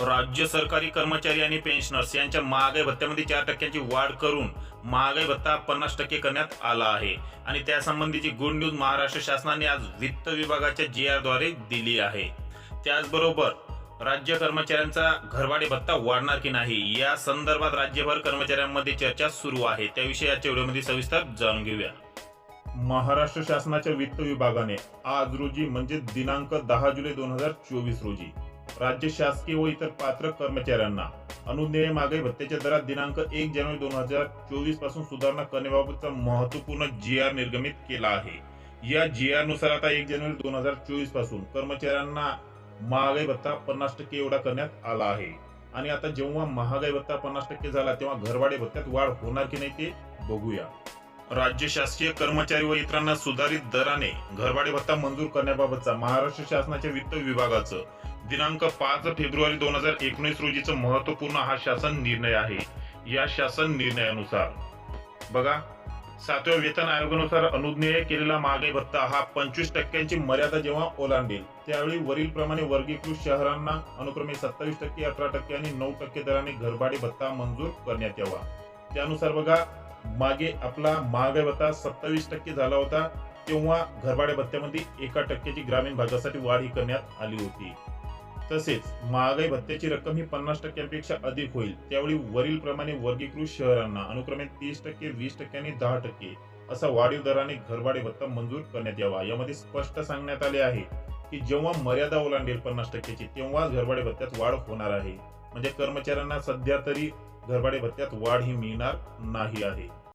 राज्य सरकारी कर्मचारी आणि पेन्शनर्स यांच्या महागाई भत्त्यामध्ये चार टक्क्यांची वाढ करून महागाई भत्ता पन्नास टक्के करण्यात आला आहे. आणि त्यासंबंधीची गुड न्यूज महाराष्ट्र शासनाने आज वित्त विभागाच्या जी द्वारे दिली आहे. त्याचबरोबर राज्य कर्मचाऱ्यांचा घरभाडे भत्ता वाढणार की नाही या संदर्भात राज्यभर कर्मचाऱ्यांमध्ये चर्चा सुरू आहे. त्याविषयी आजच्या व्हिडिओमध्ये सविस्तर जाणून घेऊया. महाराष्ट्र शासनाच्या वित्त विभागाने आज रोजी म्हणजे दिनांक दहा जुलै दोन हजार चोवीस रोजी राज्य शासकीय व इतर पात्र कर्मचाऱ्यांना अनुदेय महागाई भत्त्याच्या दरात दिनांक एक जानेवारी दोन हजार चोवीसपासून सुधारणा करण्याबाबतचा महत्त्वपूर्ण जी आर निर्गमित केला आहे. या जी आरनुसार आता एक जानेवारी दोन हजार चोवीसपासून कर्मचाऱ्यांना महागाई भत्ता पन्नास टक्के एवढा करण्यात आला आहे. आणि आता जेव्हा महागाई भत्ता पन्नास टक्के झाला तेव्हा घरवाडे भत्त्यात वाढ होणार की नाही ते बघूया. राज्य शासकीय कर्मचारी व इतरांना सुधारित दराने घरभाडे भत्ता मंजूर करण्याबाबतचा महाराष्ट्र शासनाच्या वित्त विभागाचं दिनांक पाच फेब्रुवारी दोन हजार एकोणीस रोजीचं महत्त्वपूर्ण हा शासन निर्णय आहे. या शासन निर्णयानुसार बघा सातव्या वेतन आयोगानुसार अनुज्ञेय केलेला महागाई भत्ता हा पंचवीस टक्क्यांची मर्यादा जेव्हा ओलांडेल त्यावेळी वरील प्रमाणे वर्गीकृत शहरांना अनुक्रमे सत्तावीस टक्के अठरा टक्के आणि नऊ टक्के दराने घरभाडे भत्ता मंजूर करण्यात यावा. त्यानुसार बघा मागे आपला महागाई भत्ता सत्तावीस टक्के झाला होता तेव्हा घरभाडे भत्त्यामध्ये एका टक्क्याची ग्रामीण भागासाठी वाढ ही करण्यात आली होती. तसेच महागाई भत्त्याची रक्कम ही पन्नास टक्क्यांपेक्षा अधिक होईल त्यावेळी वरील प्रमाणे वर्गीकृत शहरांना अनुक्रमे तीस टक्के वीस टक्के आणि दहा टक्के असा वाढीव दराने घरभाडे भत्ता मंजूर करण्यात यावा. यामध्ये स्पष्ट सांगण्यात आले आहे की जेव्हा मर्यादा ओलांडेल पन्नास टक्क्याची तेव्हाच घरभाडे भत्त्यात वाढ होणार आहे. म्हणजे कर्मचाऱ्यांना सध्या तरी घरभाडे भत्त्यात वाढ ही मिळणार नाही आहे.